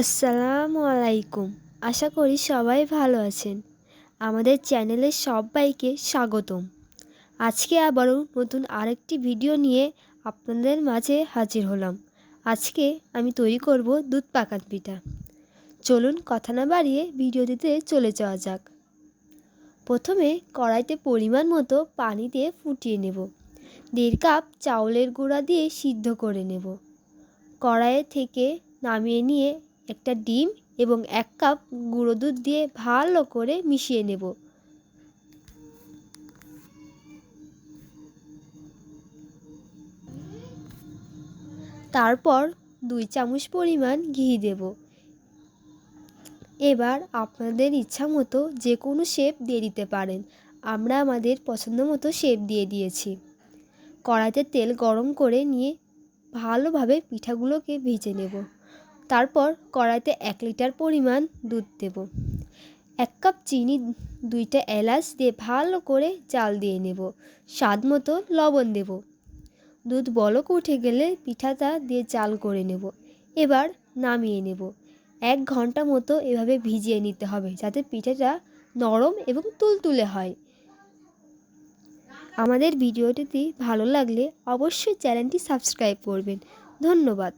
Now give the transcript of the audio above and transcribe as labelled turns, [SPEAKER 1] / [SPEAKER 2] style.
[SPEAKER 1] আসসালামু আলাইকুম আশা করি সবাই ভালো আছেন। আমাদের চ্যানেলের সবাইকে স্বাগতম। আজকে আবারও নতুন আরেকটি ভিডিও নিয়ে আপনাদের মাঝে হাজির হলাম। আজকে আমি তৈরি করব দুধ পাকান পিঠা। চলুন কথা না বাড়িয়ে ভিডিওটিতে চলে যাওয়া যাক। প্রথমে কড়াইতে পরিমাণ মতো পানি দিয়ে ফুটিয়ে নেব। দেড় কাপ চাউলের গুঁড়া দিয়ে সিদ্ধ করে নেব। কড়াইয়ে থেকে নামিয়ে নিয়ে একটা ডিম এবং এক কাপ গুঁড়ো দুধ দিয়ে ভালো করে মিশিয়ে নেব। তারপর দুই চামচ পরিমাণ ঘি দেব। এবার আপনাদের ইচ্ছা মতো যে কোনো শেপ দিয়ে দিতে পারেন। আমরা আমাদের পছন্দ মতো শেপ দিয়ে দিয়েছি। কড়াইতে তেল গরম করে নিয়ে ভালোভাবে পিঠাগুলোকে ভেজে নেব। তারপর কড়াইতে এক লিটার পরিমাণ দুধ দেব। এক কাপ চিনি, দুইটা এলাচ দিয়ে ভালো করে চাল দিয়ে নেব। স্বাদ মতো লবণ দেব। দুধ বলক উঠে গেলে পিঠাটা দিয়ে চাল করে নেব। এবার নামিয়ে নেব। এক ঘণ্টা মতো এভাবে ভিজিয়ে নিতে হবে যাতে পিঠাটা নরম এবং তুলতুলে হয়। আমাদের ভিডিওটিতে ভালো লাগলে অবশ্যই চ্যানেলটি সাবস্ক্রাইব করবেন। ধন্যবাদ।